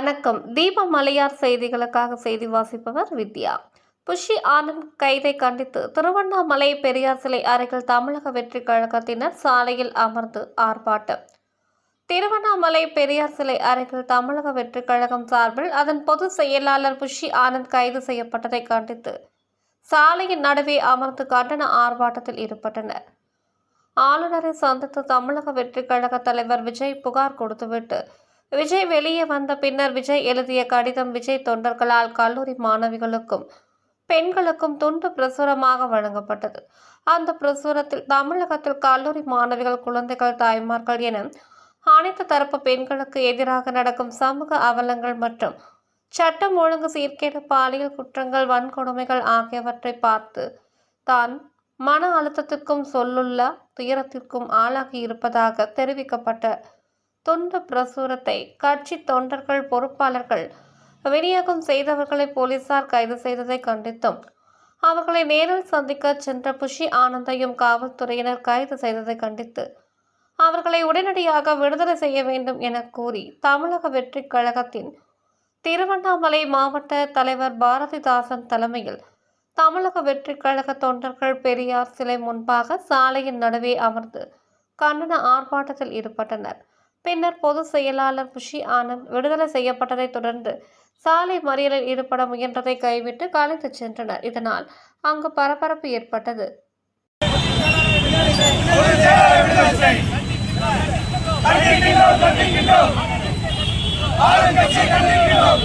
வணக்கம். தீப மலையார் செய்திகளுக்காக செய்தி வாசிப்பவர் வித்யா. புஷி ஆனந்த் கைதை கண்டித்து திருவண்ணாமலை பெரியார் சிலை அருகில் தமிழக வெற்றி கழகத்தினர் சாலையில் அமர்ந்து ஆர்ப்பாட்டம். திருவண்ணாமலை பெரியார் சிலை அருகில் தமிழக வெற்றி கழகம் சார்பில் அதன் பொதுச் செயலாளர் புஷி ஆனந்த் கைது செய்யப்பட்டதை கண்டித்து சாலையின் நடுவே அமர்ந்து கண்டன ஆர்ப்பாட்டத்தில் ஈடுபட்டனர். ஆளுநரை சந்தித்து தமிழக வெற்றி கழக தலைவர் விஜய் புகார் கொடுத்துவிட்டு விஜய் வெளியே வந்த பின்னர் விஜய் எழுதிய கடிதம் விஜய் தொண்டர்களால் கல்லூரி மாணவிகளுக்கும் பெண்களுக்கும் துண்டு பிரசுரமாக வழங்கப்பட்டது. அந்த பிரசுரத்தில் தமிழகத்தில் கல்லூரி மாணவிகள் குழந்தைகள் தாய்மார்கள் என அனைத்து தரப்பு பெண்களுக்கு எதிராக நடக்கும் சமூக அவலங்கள் மற்றும் சட்டம் ஒழுங்கு சீர்கேடு பாலியல் குற்றங்கள் வன்கொடுமைகள் ஆகியவற்றை பார்த்து தான் மன அழுத்தத்திற்கும் சொல்லுள்ள துயரத்திற்கும் ஆளாகி இருப்பதாக தெரிவிக்கப்பட்ட துண்டு பிரசுரத்தை கட்சி தொண்டர்கள் பொறுப்பாளர்கள் விநியோகம் செய்தவர்களை போலீசார் கைது செய்ததை கண்டித்தும் அவர்களை நேரில் சந்திக்க சென்ற புஷி ஆனந்தையும் காவல்துறையினர் கைது செய்ததை கண்டித்து அவர்களை உடனடியாக விடுதலை செய்ய வேண்டும் என கூறி தமிழக வெற்றி கழகத்தின் திருவண்ணாமலை மாவட்ட தலைவர் பாரதிதாசன் தலைமையில் தமிழக வெற்றி கழக தொண்டர்கள் பெரியார் சிலை முன்பாக சாலையின் நடுவே அமர்ந்து கண்டன ஆர்ப்பாட்டத்தில் ஈடுபட்டனர். பின்னர் பொதுச் செயலாளர் புஷி ஆனந்த் விடுதலை செய்யப்பட்டதைத் தொடர்ந்து சாலை மறியலில் ஈடுபட முயன்றதை கைவிட்டு கலைத்துச் சென்றனர். இதனால் அங்கு பரபரப்பு ஏற்பட்டது. ஆளுங்கட்சியை கண்டிக்கின்றோம்.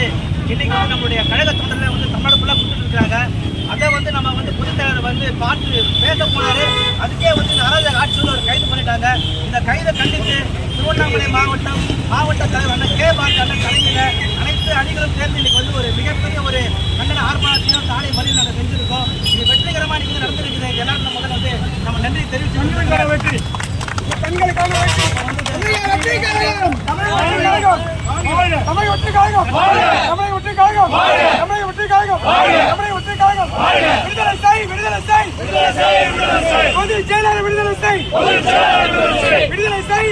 வந்து இன்னைக்கு வந்து நம்மளுடைய கழக தொண்டர்கள் வந்து தமிழ்நாடு ஃபுல்லாக கொடுத்துருக்காங்க அதை வந்து நம்ம வந்து செயலர் வந்து பார்த்து பேச போனாரு. அதுக்கே வந்து அராஜக ஆட்சியில் ஒரு கைது பண்ணிட்டாங்க. இந்த கைதை கண்டித்து திருவண்ணாமலை மாவட்டம் மாவட்ட தலைவர் அண்ணன் கே பாட்டு அண்ணன் தலைமையில் அனைத்து அணிகளும் சேர்ந்து இன்னைக்கு வந்து ஒரு மிகப்பெரிய ஒரு கண்டன ஆர்ப்பாட்டத்தையும் சாலை மறியல் நாங்கள் செஞ்சிருக்கோம். இது வெற்றிகரமாக இன்னைக்கு வந்து நடந்திருக்குது. எல்லாரும் நம்ம முதல்ல வந்து நம்ம நன்றி தெரிவிச்சு வெற்றி. பெண்களுக்கான வெற்றி. தமிழக வெற்றி. கழகம் தமிழக வெற்றி. கழகம் தமிழக வெற்றி கழகம் தமிழக வெற்றி கழகம். தமிழக வெற்றி கழகம்? விடுதலை செய் விடுதலை செய். விடுதலை செய் விடுதலை செய்.